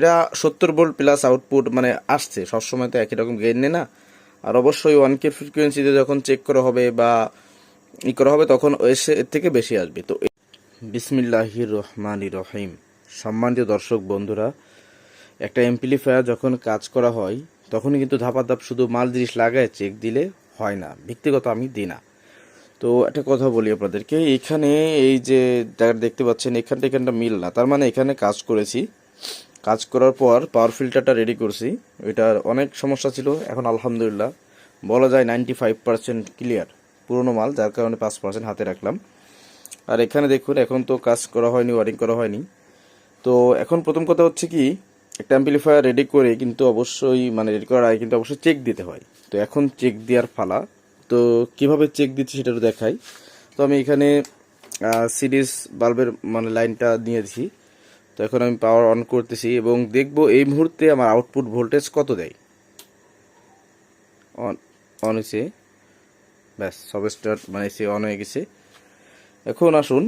এটা সত্তর volt plus output মানে আসছে, সবসময় তো একই রকম গেইন নেই না। আর অবশ্যই ওয়ান কে ফ্রিকোয়েন্সিতে যখন চেক করা হবে বা ই করা হবে, তখন এসে এর থেকে বেশি আসবে। তো বিসমিল্লাহির রহমানি রহিম। সম্মানিত দর্শক বন্ধুরা, একটা এমপ্লিফায়ার যখন কাজ করা হয়, তখনই কিন্তু ধাপা ধাপ শুধু মাল জিনিস লাগায় চেক দিলে হয় না। ব্যক্তিগত আমি দিই না। তো একটা কথা বলি আপনাদেরকে, এখানে এই যে দেখতে পাচ্ছেন এখানটা এখানটা মিল না। তার মানে এখানে কাজ করেছি কাজ করার পর পাওয়ার ফিল্টারটা রেডি করছি। এটার অনেক সমস্যা ছিল, এখন আলহামদুলিল্লাহ। বলা যায় নাইনটি ফাইভ পার্সেন্ট ক্লিয়ার পুরনো মাল, যার কারণে পাঁচ পার্সেন্ট হাতে রাখলাম। আর এখানে দেখুন, এখন তো কাজ করা হয়নি ওয়ারিং করা হয়নি। তো এখন প্রথম কথা হচ্ছে কি, একটা অ্যাম্পলিফায়ার রেডি করে কিন্তু অবশ্যই মানে রেডি করার আগে কিন্তু অবশ্যই চেক দিতে হয়। তো এখন চেক দেওয়ার ফালা তো কীভাবে চেক দিচ্ছি সেটা একটু দেখাই। তো আমি এখানে সিরিজ বাল্বের মানে লাইনটা নিয়েছি তো এখন আমি পাওয়ার অন করতেছি এবং দেখব এই মুহূর্তে আমার আউটপুট ভোল্টেজ কত দেয়। অন অন হয়েছে, ব্যাস, সব স্টার্ট মানে সে অন হয়ে গেছে। এখন আসুন।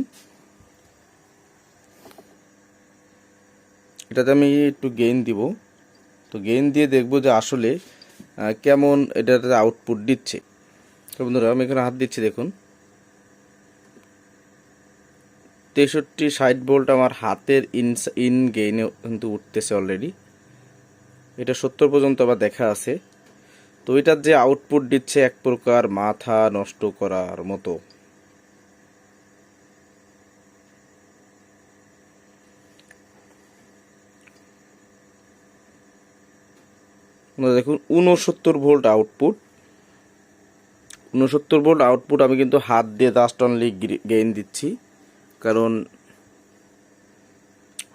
এটাতে আমি একটু গেইন দিব। তো গেইন দিয়ে দেখব যে আসলে কেমন এটাতে আউটপুট দিচ্ছে। তো বন্ধুরা, আমি এখানে হাত দিচ্ছি, দেখুন। তেষট্টি ষাট ভোল্ট আমার হাতের ইন ইন গেইনে কিন্তু উঠতেছে অলরেডি এটা সত্তর পর্যন্ত আবার দেখা আছে। তো এটার যে আউটপুট দিচ্ছে এক প্রকার মাথা নষ্ট করার মতো। দেখুন উনসত্তর ভোল্ট আউটপুট উনসত্তর ভোল্ট আউটপুট আমি কিন্তু হাত দিয়ে জাস্ট অনলি গেইন দিচ্ছি। কারণ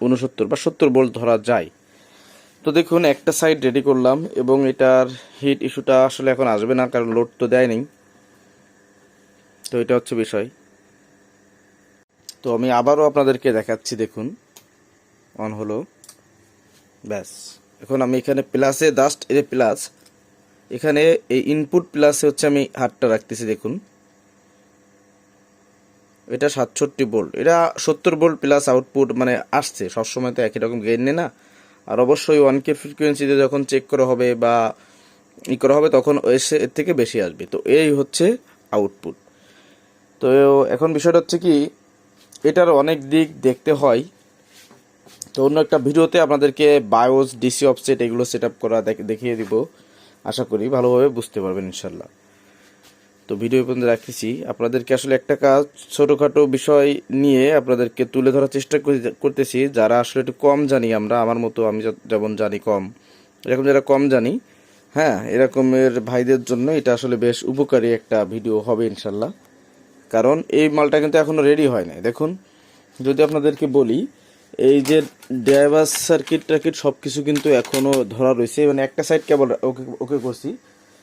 উনসত্তর বা সত্তর ভোল্ট ধরা যায়। তো দেখুন, একটা সাইড রেডি করলাম এবং এটার হিট ইস্যুটা আসলে এখন আসবে না, কারণ লোড তো দেয়নি তো এটা হচ্ছে বিষয়। তো আমি আবারও আপনাদেরকে দেখাচ্ছি, দেখুন। অন হলো। ব্যাস। এখন আমি এখানে প্লাসে জাস্ট এর প্লাস এখানে এই ইনপুট প্লাসে হচ্ছে আমি হাতটা রাখতেছি, দেখুন। এটা সাতষট্টি বোল্ট। এটা সত্তর বোল্ট প্লাস আউটপুট মানে আসছে। সবসময় তো একই রকম গেইন নেই না। আর অবশ্যই ওয়ান কে ফ্রিকোয়েন্সিতে যখন চেক করা হবে বা ই করা হবে, তখন এসে এর থেকে বেশি আসবে। তো এই হচ্ছে আউটপুট তো এখন বিষয়টা হচ্ছে কি, এটার অনেক দিক দেখতে হয়। তো অন্য একটা ভিডিওতে আপনাদেরকে বায়োস ডিসি অফসেট এগুলো সেট আপ করা দেখ- দেখিয়ে দিব। আশা করি ভালোভাবে বুঝতে পারবেন ইনশাল্লাহ। তো ভিডিও পর্যন্ত রাখতেছি। আপনাদেরকে আসলে একটা কাজ, ছোটোখাটো বিষয় নিয়ে আপনাদেরকে তুলে ধরার চেষ্টা করতেছি। যারা আসলে একটু কম জানি আমরা, আমার মতো আমি যেমন জানি কম। এরকম যারা কম জানি হ্যাঁ এরকমের ভাইদের জন্য এটা আসলে বেশ উপকারী একটা ভিডিও হবে ইনশাল্লাহ। কারণ এই মালটা কিন্তু এখনও রেডি হয় নাই। দেখুন, যদি আপনাদেরকে বলি, এই যে ড্রাইভার সার্কিট টার্কিট সব কিছু কিন্তু এখনও ধরা রয়েছে। মানে একটা সাইড কেবল ওকে ওকে করছি।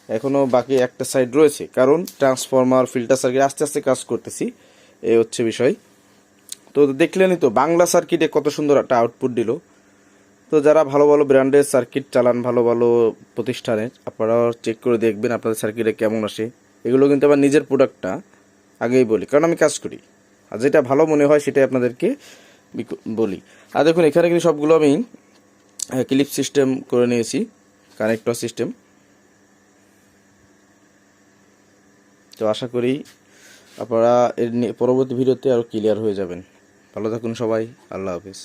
এখনও বাকি একটা সাইড রয়েছে, কারণ ট্রান্সফরমার ফিল্টার সার্কিট আস্তে আস্তে কাজ করতেছি এই হচ্ছে বিষয়। তো দেখলেনই তো, বাংলা সার্কিটে কত সুন্দর একটা আউটপুট দিল। তো যারা ভালো ভালো ব্র্যান্ডের সার্কিট চালান, ভালো ভালো প্রতিষ্ঠানের আপনারা চেক করে দেখবেন আপনাদের সার্কিটে কেমন আসে। এগুলো কিন্তু আমার নিজের প্রোডাক্টটা আগেই বলি, কারণ আমি কাজ করি। আর যেটা ভালো মনে হয় সেটাই আপনাদেরকে বলি। আর দেখুন, এখানে কিন্তু সবগুলো আমি ক্লিপ সিস্টেম করে নিয়েছি কানেক্টর সিস্টেম তো আশা করি আপনারা এর পরবর্তী ভিডিওতে আরও ক্লিয়ার হয়ে যাবেন। ভালো থাকুন সবাই, আল্লাহ হাফিজ।